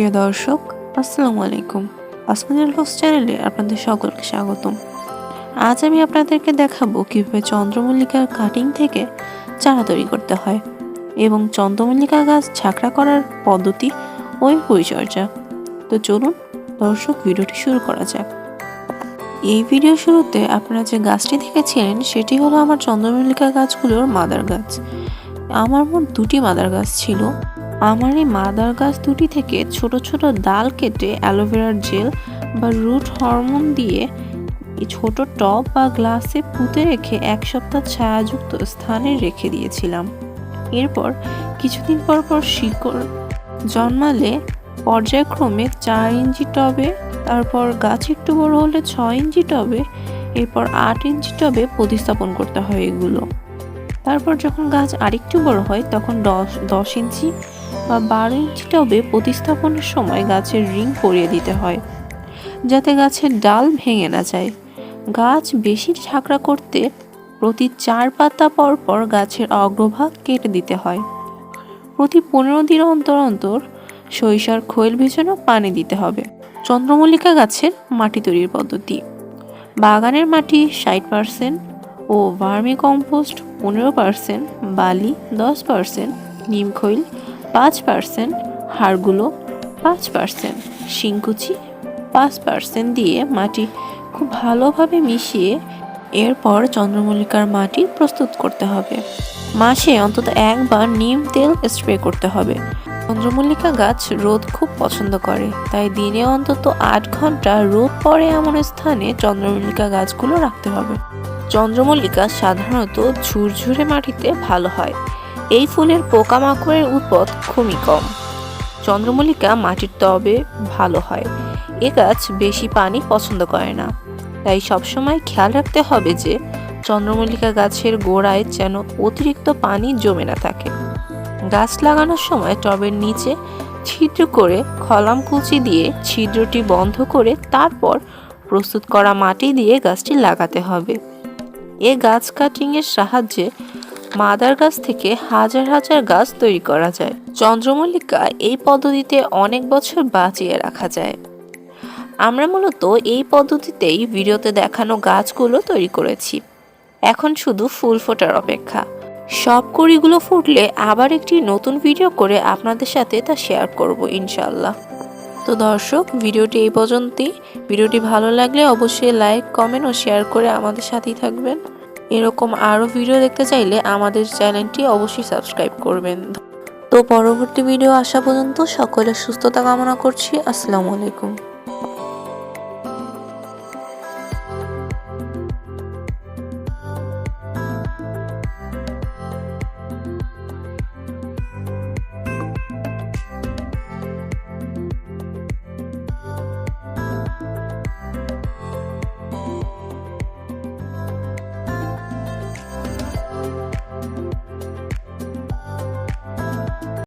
প্রিয় দর্শক, আসসালামু আলাইকুম। আসমানুল হোস চ্যানেলে আপনাদের সকলকে স্বাগতম। আজ আমি আপনাদেরকে দেখাবো কীভাবে চন্দ্রমল্লিকার কাটিং থেকে চারা তৈরি করতে হয় এবং চন্দ্রমল্লিকা গাছ ঝাঁকড়া করার পদ্ধতি ও পরিচর্যা। তো চলুন দর্শক, ভিডিওটি শুরু করা যাক। এই ভিডিও শুরুতে আপনারা যে গাছটি দেখেছিলেন, সেটি হলো আমার চন্দ্রমল্লিকা গাছগুলোর মাদার গাছ। আমার মোট দুটি মাদার গাছ ছিল। আমার এই মাদার গাছ দুটি থেকে ছোট ছোট ডাল কেটে অ্যালোভেরার জেল বা রুট হরমোন দিয়ে ছোট টব বা গ্লাসে পুঁতে রেখে এক সপ্তাহ ছায়াযুক্ত স্থানে রেখে দিয়েছিলাম। এরপর কিছুদিন পর পর শিকড় জন্মালে পর্যায়ক্রমে চার ইঞ্চি টবে, তারপর গাছ একটু বড় হলে ছয় ইঞ্চি টবে, এরপর আট ইঞ্চি টবে প্রতিস্থাপন করতে হয় এগুলো। তারপর যখন গাছ আরেকটু বড় হয়, তখন দশ দশ ইঞ্চি বা বারো ইঞ্চি টবে প্রতিস্থাপনের সময় গাছের রিং পরিয়ে দিতে হয়, যাতে গাছের ডাল ভেঙে না যায়। গাছ বেশি ঝাঁকড়া করতে প্রতি চার পাতা পর পর গাছের অগ্রভাগ কেটে দিতে হয়। প্রতি পনেরো দিন অন্তর অন্তর সরিষার খৈল ভেজানো পানি দিতে হবে। চন্দ্রমল্লিকা গাছের মাটি তৈরির পদ্ধতি। বাগানের মাটি ষাট পার্সেন্ট ও ভার্মি কম্পোস্ট পনেরো পার্সেন্ট, বালি দশ পার্সেন্ট নিমখৈল পাঁচ পার্সেন্ট, হাড়গুলো পাঁচ পার্সেন্ট, শিংকুচি পাঁচ পার্সেন্ট দিয়ে মাটি খুব ভালোভাবে মিশিয়ে এরপর চন্দ্রমল্লিকার মাটি প্রস্তুত করতে হবে। মাসে অন্তত একবার নিম তেল স্প্রে করতে হবে। চন্দ্রমল্লিকা গাছ রোদ খুব পছন্দ করে, তাই দিনে অন্তত আট ঘণ্টা রোদ পড়ে এমন স্থানে চন্দ্রমল্লিকা গাছগুলো রাখতে হবে। চন্দ্রমল্লিকা সাধারণত ঝুরঝুরে মাটিতে ভালো হয়। এই ফুলের পোকামাকড়ের উৎপাদ খুবই কম। চন্দ্রমল্লিকা মাটির টবে ভালো হয়। এ গাছ বেশি পানি পছন্দ করে না। তাই সবসময় খেয়াল রাখতে হবে যে, চন্দ্রমল্লিকা গাছের গোড়ায় যেন অতিরিক্ত পানি জমে না থাকে। গাছ লাগানোর সময় টবের নিচে ছিদ্র করে খলাম কুচি দিয়ে ছিদ্রটি বন্ধ করে তারপর প্রস্তুত করা মাটি দিয়ে গাছটি লাগাতে হবে। এ গাছ কাটিংয়ের সাহায্যে মাদার গাছ থেকে হাজার হাজার গাছ তৈরি করা যায়। চন্দ্রমল্লিকা এই পদ্ধতিতে অনেক বছর বাঁচিয়ে রাখা যায়। আমরা মূলত এই পদ্ধতিতেই ভিডিওতে দেখানো গাছগুলো তৈরি করেছি। এখন শুধু ফুল ফোটার অপেক্ষা। সব কুড়িগুলো ফুটলে আবার একটি নতুন ভিডিও করে আপনাদের সাথে তা শেয়ার করব ইনশাল্লাহ তো দর্শক, ভিডিওটি এই পর্যন্তই। ভিডিওটি ভালো লাগলে অবশ্যই লাইক, কমেন্ট ও শেয়ার করে আমাদের সাথেই থাকবেন। এরকম আরও ভিডিও দেখতে চাইলে আমাদের চ্যানেলটি অবশ্যই সাবস্ক্রাইব করবেন। তো পরবর্তী ভিডিও আসা পর্যন্ত সকলের সুস্থতা কামনা করছি। আসসালামু আলাইকুম।